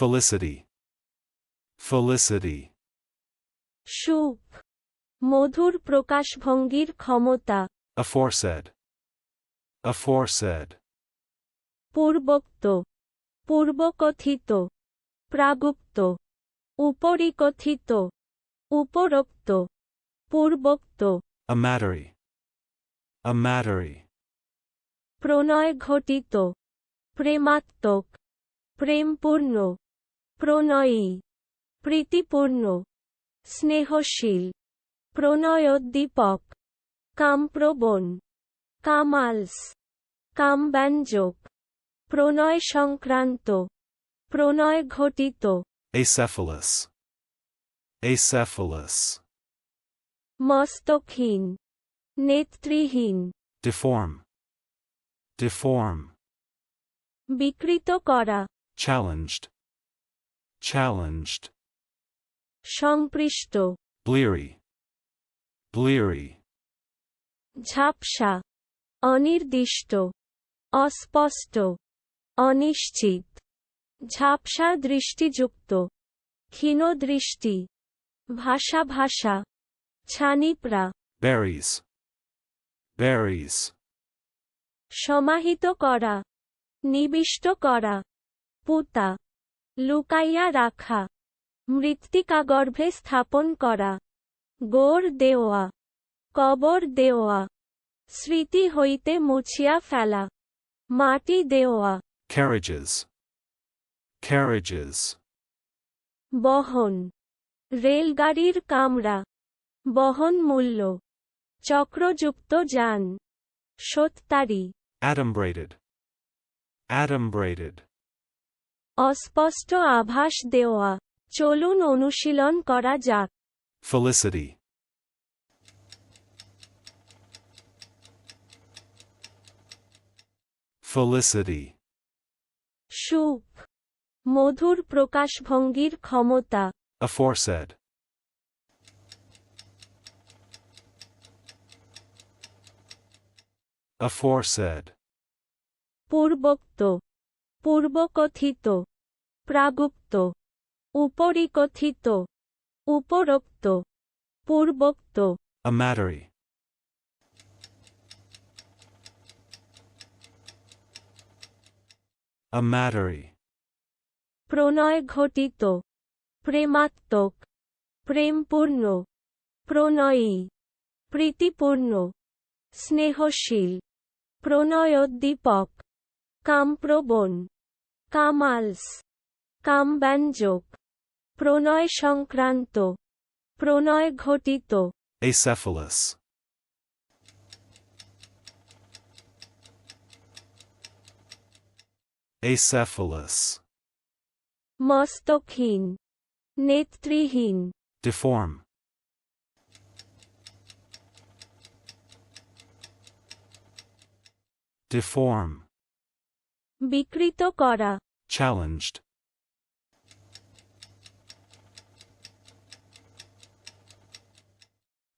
Felicity. Felicity. সুখ মধুর প্রকাশভঙ্গির ক্ষমতা Aforesaid. Aforesaid. পূর্বোক্ত পূর্বকথিত প্রাগুপ্ত উপরিকথিত উপরোক্ত পূর্বোক্ত A mattery. A mattery. প্রণয় ঘটিত প্রেমাত্মক প্রেমপূর্ণ প্রণয়ী প্রীতিপূর্ণ স্নেহশীল প্রণয়োদ্দীপক কামপ্রবণ কামালস কামব্যঞ্জক প্রণয় সংক্রান্ত প্রণয় ঘটিত Acephalous. Acephalous. মস্তকহীন নেত্রীহীন Deform. Deform. বিকৃত করা Challenged. Challenged. সংপৃষ্ট Bleary. Bleary. ঝাপসা অনির্দিষ্ট অস্পষ্ট অনিশ্চিত ঝাপসা দৃষ্টিযুক্ত ক্ষীণদৃষ্টি ভাষা ভাষা ছানিপরা Berries. Berries. সমাহিত করা নিবিষ্ট করা পুতা লুকাইয়া রাখা। মৃত্তিকাগর্ভে স্থাপন করা। গোর দেওয়া। কবর দেওয়া। স্মৃতি হইতে মুছিয়া ফেলা। মাটি দেওয়া। Carriages. Carriages. বহন। রেলগাড়ির কামরা। বহন মূল্য। চক্রযুক্ত যান। সত্তারি। Adumbrated. Adumbrated. অস্পষ্ট আভাস দেওয়া চলুন অনুশীলন করা যাক Felicity. Felicity. সুখ মধুর প্রকাশভঙ্গির ক্ষমতা Aforesaid. Aforesaid. পূর্বোক্ত পূর্বকথিত প্রাগুপ্ত উপরিকথিত উপরোক্ত পূর্বোক্ত A mattery. A mattery. প্রণয় ঘটিত প্রেমাত্মক প্রেমপূর্ণ প্রণয়ী প্রীতিপূর্ণ স্নেহশীল প্রণয়োদ্দীপক কামপ্রবণ কামালস কামব্যঞ্জক প্রণয় সংক্রান্ত প্রণয় ঘটিত Acephalous. Acephalous. মস্তকহীন নেত্রীহীন Deform. Deform. বিকৃত করা Challenged.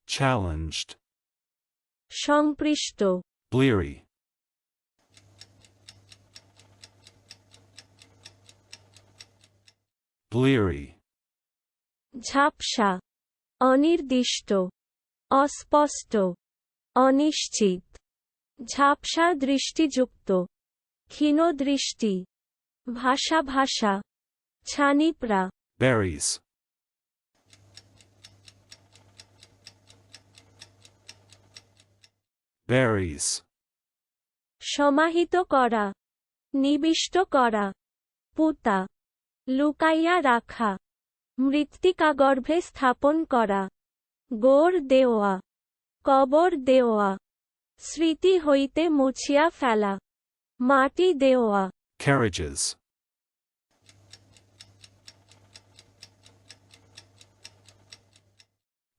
Challenged. সংপৃষ্ট Bleary. Bleary. ঝাপসা অনির্দিষ্ট অস্পষ্ট অনিশ্চিত ঝাপসা দৃষ্টিযুক্ত ক্ষীণদৃষ্টি ভাষা ভাষা ছানিপরা Berries. Berries. সমাহিত করা নিবিষ্ট করা। পুতা লুকাইয়া রাখা। মৃত্তিকাগর্ভে স্থাপন করা। গোর দেওয়া কবর দেওয়া। স্মৃতি হইতে মুছিয়া ফেলা। মাটি দেওয়া Carriages.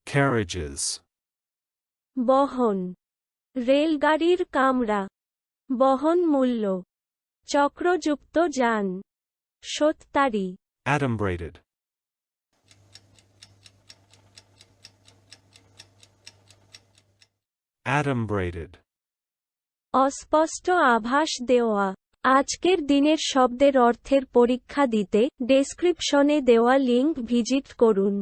Carriages. বহন রেলগাড়ির কামরা বহন মূল্য চক্রযুক্ত যান সত্তারি Adumbrated. Adumbrated. অস্পষ্ট আভাস দেওয়া। আজকের দিনের শব্দের অর্থের পরীক্ষা দিতে ডেসক্রিপশনে দেওয়া লিঙ্ক ভিজিট করুন।